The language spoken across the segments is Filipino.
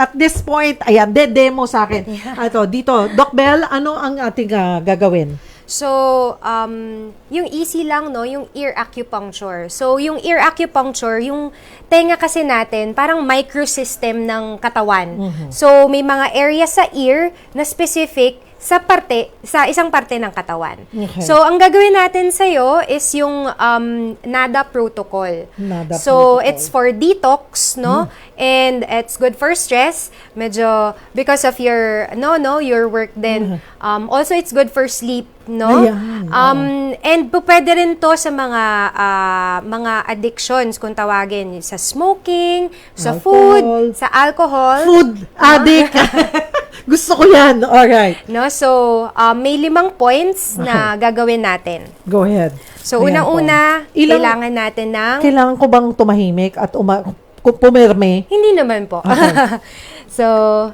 at this point, ayan, de-demo sa akin. Ato, dito, Doc Bell, ano ang ating ah, gagawin? So, um, yung easy lang, no, yung ear acupuncture. So, yung ear acupuncture, yung tenga kasi natin, parang microsystem ng katawan. So, may mga area sa ear na specific sa parte, sa isang parte ng katawan. Okay. So, ang gagawin natin sa'yo is yung um, NADA protocol. NADA so, protocol. it's for detox, no? And it's good for stress. Medyo, because of your, no, no, your work then. Um, also, it's good for sleep, no? Ayan, Um, and pwede rin to sa mga ah, mga addictions kung tawagin sa smoking, sa Alcohol. food, sa alcohol. Food addict. Gusto ko yan. Alright. No? So, um, may limang points na gagawin natin. Go ahead. So, Ayan po. unang-una, Ilang- kailangan natin ng... Kailangan ko bang tumahimik at uma- ku- pumirme? Hindi naman po. so,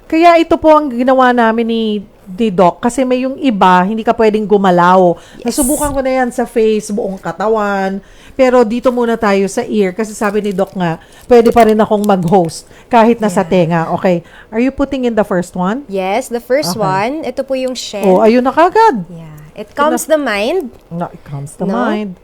Kaya ito po ang ginawa namin ni, ni Doc kasi may yung iba, hindi ka pwedeng gumalaw. Nasubukan ko na yan sa face, buong katawan. Pero dito muna tayo sa ear kasi sabi ni Doc nga, pwede pa rin akong mag-host kahit nasa tenga. Okay. Are you putting in the first one? yes, the first Okay. one, ito po yung Shen. Oh, ayun na kagad. yeah. It calms the mind. No, it comes to No? mind.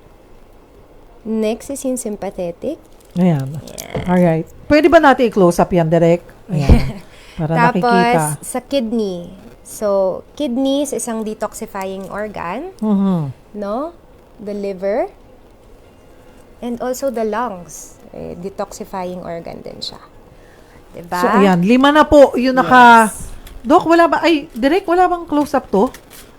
Next is yung sympathetic. Ayan. Alright. Pwede ba natin i-close up yan, direct? Ayan. Para nakikita. Tapos, sa kidney. So, kidney is isang detoxifying organ, Mhm. no? The liver. And also the lungs. Eh, detoxifying organ din siya. Diba? So, ayan. Lima na po. Yung naka... Dok, wala ba? Ay, direct, wala bang close-up to?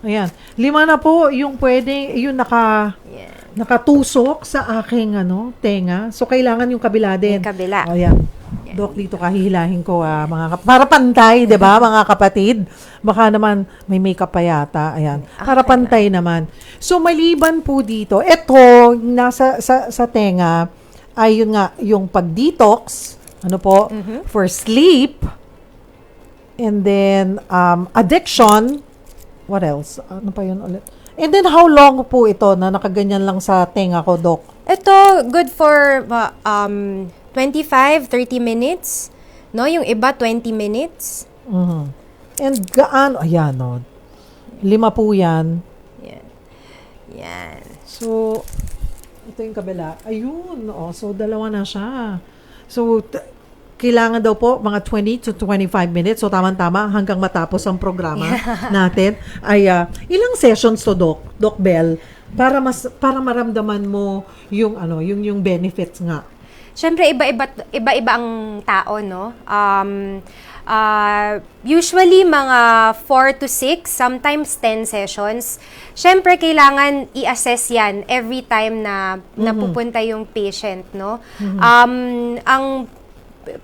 Ayan. Lima na po yung pwede, yung naka... Yan. Nakatusok sa aking ano, tenga. So, kailangan yung kabila din. Yung kabila. Ayan. Dok, dito kahihilahin ko ah, mga kap- para pantay, 'di ba, mga kapatid? Baka naman may makeup pa yata. Ayan. Para pantay naman. So maliban po dito, eto nasa sa, sa tenga ay yun nga yung pag-detox, ano po, for sleep. And then um, addiction. What else? Ano pa yun ulit? And then how long po ito na nakaganyan lang sa tenga ko, Dok? Ito, good for uh, um, 25, 30 minutes. No, yung iba 20 minutes. Mhm. And gaano, ayan o. Lima po yan. Yan. Yan. So, ito yung kabila. Ayun, oh, so dalawa na siya. So, kailangan daw po mga 20 to 25 minutes. So, tama-tama hanggang matapos ang programa natin. Ay, ah, ilang sessions to, Doc? Doc Bell? Para mas para maramdaman mo yung ano, yung yung benefits nga. Siyempre, iba-iba, iba-iba ang tao, no? Um, ah, usually, mga 4 to 6, sometimes 10 sessions. Siyempre, kailangan i-assess yan every time na napupunta yung patient, no? Um, ang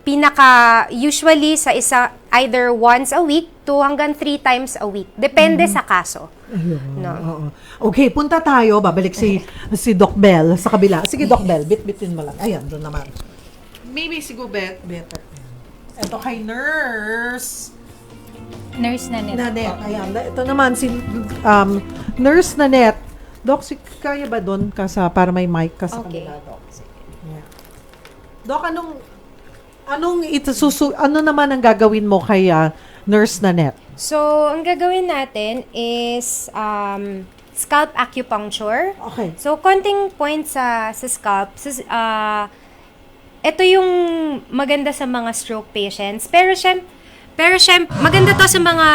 pinaka, usually sa isa, either once a week to hanggang 3 times a week. Depende sa kaso. Ayun. No. oo. Okay, punta tayo. Babalik si si Doc Bell sa kabila. Sige, Doc Bell, bit-bitin mo lang. Ayan, doon naman. Maybe siguro bet, better. Ito kay nurse. Nurse na nito. Nanette. Ayan. Ito naman si um, nurse Nanette. Doc, si, kaya ba doon ka sa, para may mic ka sa Okay. kabila, Doc? Yeah. Doc, anong, anong ito, susu, ano naman ang gagawin mo kay ah, nurse Nanette? So, ang gagawin natin is um, scalp acupuncture. Okay. So, konting point sa, sa scalp. Sa, ah, ito yung maganda sa mga stroke patients. Pero syem, pero syem, maganda to sa mga...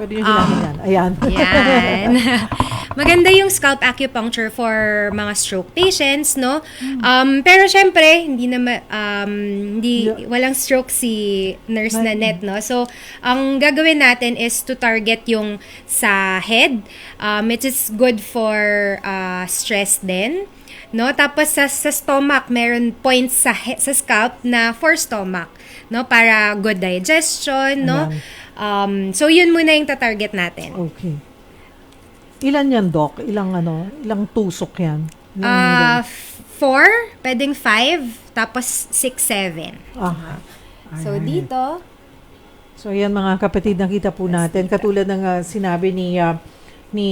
Pwede yung um. Ayan. yan. maganda yung scalp acupuncture for mga stroke patients, no? Um, pero syempre, hindi naman, um, hindi, walang stroke si nurse na net, no? So, ang gagawin natin is to target yung sa head, um, which is good for uh, stress din. No? Tapos sa, sa stomach, meron points sa, sa scalp na for stomach. No? Para good digestion, no? Um, so, yun muna yung tatarget natin. Okay. Ilan yan, Doc? Ilang ano? Ilang tusok yan? Ah, four, pwedeng five, tapos six, seven. Ah. So, dito, So yan mga kapatid, nakita po natin katulad ng ah, sinabi ni ah, ni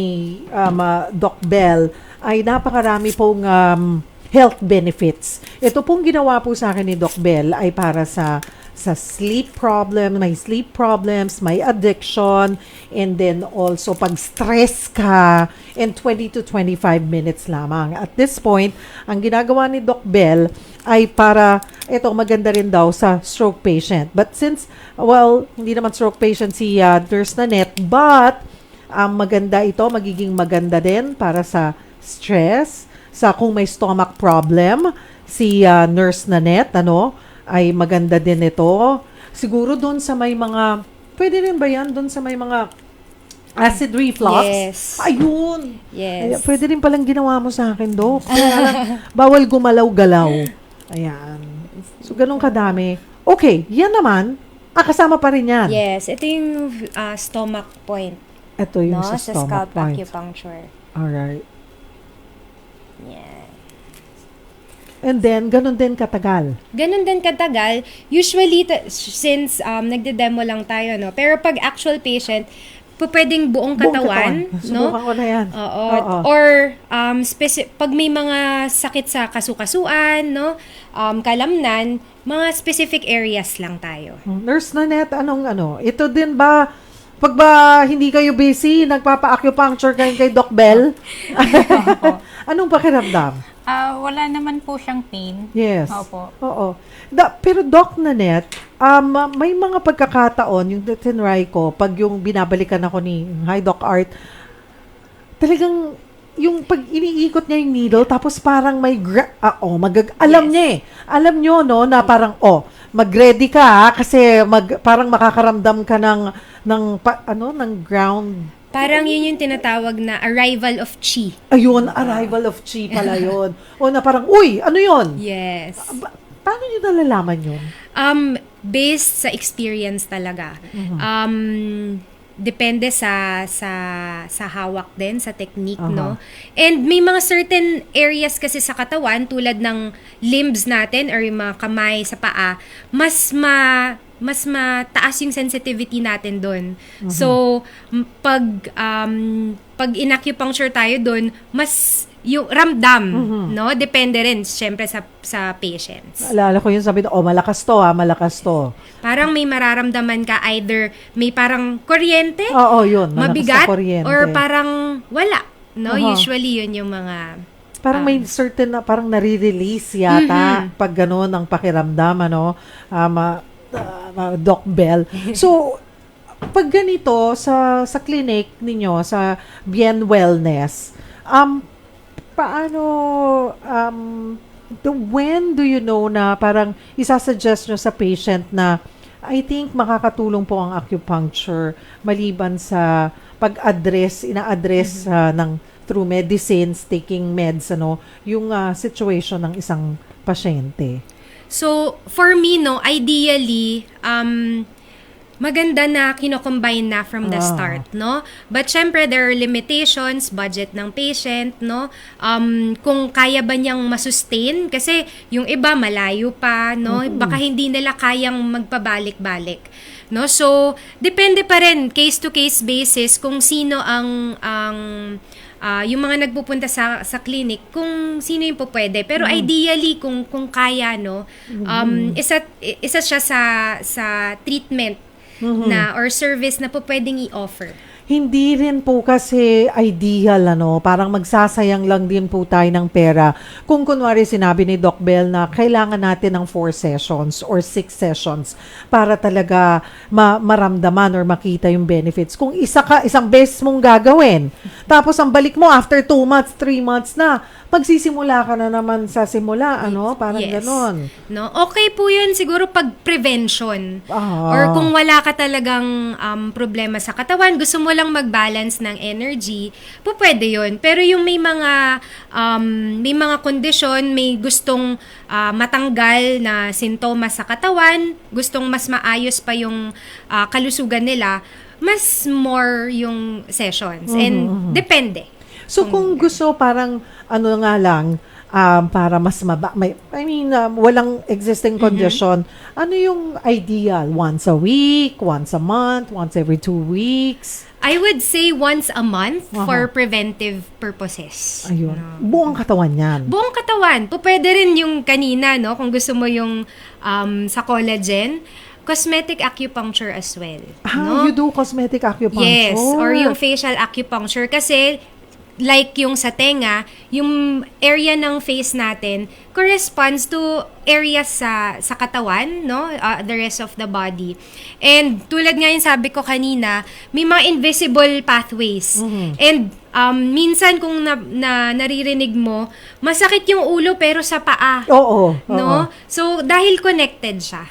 um, ah, Doc Bell ay napakarami pong um, health benefits. Ito pong ginawa po sa akin ni Doc Bell ay para sa sa sleep problem, may sleep problems, may addiction, and then also pag stress ka, and 20 to 25 minutes lamang. At this point, ang ginagawa ni Doc Bell ay para, ito maganda rin daw sa stroke patient. But since, well, hindi naman stroke patient si uh, Nurse Nanette, but ang maganda ito, magiging maganda din para sa stress, sa kung may stomach problem, si uh, Nurse Nanette, ano, ay maganda din ito. Siguro doon sa may mga, pwede rin ba yan doon sa may mga acid reflux? Yes. Ayun. Ay, Yes. pwede rin palang ginawa mo sa akin, Dok. Kaya bawal gumalaw-galaw. Ayan. So, ganun kadami. Okay, yan naman. Ah, kasama pa rin yan. Yes, ito yung uh, stomach point, Ito yung no? sa Sa stomach scalp point. acupuncture. Alright. Yeah. And then, ganun din katagal. Ganun din katagal. Usually, since um, nagde-demo lang tayo, no? Pero pag actual patient, po pwedeng buong Buong katawan, katawan. no? Subukan ko na yan. Oo. Oo. Or um, speci- pag may mga sakit sa kasukasuan, no? Um, kalamnan, mga specific areas lang tayo. Nurse Nanette, anong ano? Ito din ba, pag ba hindi kayo busy, nagpapa-acupuncture kayo kay Doc Bell? anong pakiramdam? Ah, wala naman po siyang pain. Yes. Opo. Oo. Da, pero Doc Nanette, um, may mga pagkakataon, yung tinry ko, pag yung binabalikan ako ni Hi Doc Art, talagang yung pag iniikot niya yung needle, tapos parang may, gra- ah, oh, magag- alam Yes. niya eh. Alam nyo, no, na parang, oh, mag-ready ka, ha, kasi mag, parang makakaramdam ka ng, ng, pa, ano, ng ground Parang yun yung tinatawag na arrival of chi. Ayun, arrival of chi pala yun. o na parang, uy, ano yun? Yes. Ba- paano nyo nalalaman yun? Um, based sa experience talaga. Um, depende sa sa sa hawak din sa technique no and may mga certain areas kasi sa katawan tulad ng limbs natin or yung mga kamay sa paa mas ma mas mataas yung sensitivity natin doon. So, m- pag um, pag inacupuncture tayo doon, mas yung ramdam, no? Depende rin syempre sa sa patients. Alala ko yun, sabi na, oh, malakas to ha, malakas to. Parang may mararamdaman ka either may parang kuryente, Oo, yun. malakas mabigat, na kuryente. or parang wala. No, Aha. usually yun yung mga Parang may certain na, parang nare-release yata Mm-hmm. pag gano'n ang pakiramdam, ano, um, ah, ah, Doc Bell. So, pag ganito sa sa clinic ninyo sa Bien Wellness, um paano um the, when do you know na parang isasuggest nyo sa patient na I think makakatulong po ang acupuncture maliban sa pag-address, ina-address ah, ng through medicines, taking meds, ano, yung ah, situation ng isang pasyente. So, for me, no, ideally, um, maganda na kino-combine na from the Ah. start, no? But syempre, there are limitations, budget ng patient, no? Um, kung kaya ba niyang masustain, kasi yung iba malayo pa, no? Baka hindi nila kayang magpabalik-balik. No? So, depende pa rin case to case basis kung sino ang ang ah, yung mga nagpupunta sa sa clinic kung sino yung pwede. Pero ideally kung kung kaya no, um isa isa siya sa sa treatment na or service na po pwedeng i-offer. Hindi rin po kasi ideal, ano, parang magsasayang lang din po tayo ng pera. Kung kunwari sinabi ni Doc Bell na kailangan natin ng four sessions or six sessions para talaga ma- maramdaman or makita yung benefits. Kung isa ka, isang beses mong gagawin, tapos ang balik mo after two months, three months na, magsisimula ka na naman sa simula, ano, parang Yes. ganon. No? Okay po 'yun siguro pag prevention. Ah. Or kung wala ka talagang um, problema sa katawan, gusto mo lang mag-balance ng energy, po pwede 'yun. Pero yung may mga um, may mga kondisyon, may gustong ah, matanggal na sintomas sa katawan, gustong mas maayos pa yung ah, kalusugan nila, mas more yung sessions. And depende. So kung gusto parang ano nga lang, um, para mas maba, may, I mean, um, walang existing condition. Ano yung ideal? Once a week, once a month, once every two weeks? I would say once a month Aha. for preventive purposes. Ayun. Buong katawan yan. Buong katawan. Po, pwede rin yung kanina, no? Kung gusto mo yung um, sa collagen, cosmetic acupuncture as well. Ah, no? you do cosmetic acupuncture? Yes, or yung facial acupuncture kasi like yung sa tenga, yung area ng face natin corresponds to areas sa sa katawan, no? Uh, the rest of the body. And tulad nga yung sabi ko kanina, may mga invisible pathways. And um, minsan kung na, na naririnig mo, masakit yung ulo pero sa paa. Oo. oo. No? So, dahil connected siya.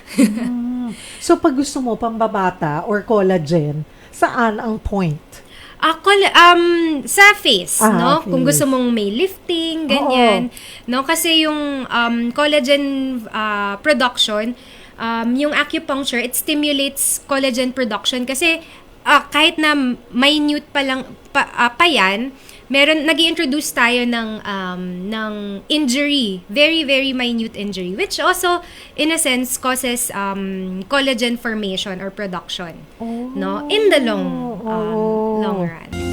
So, pag gusto mo pambabata or collagen, saan ang point? Col- um, sa face, Ah, no? Kung face. gusto mong may lifting, ganyan. No? Kasi yung um, collagen ah, production, um, yung acupuncture, it stimulates collagen production kasi ah, kahit na minute pa lang pa, ah, pa yan, meron nag introduce tayo ng um, ng injury, very very minute injury which also in a sense causes um, collagen formation or production, no? In the long um, Oh. long run.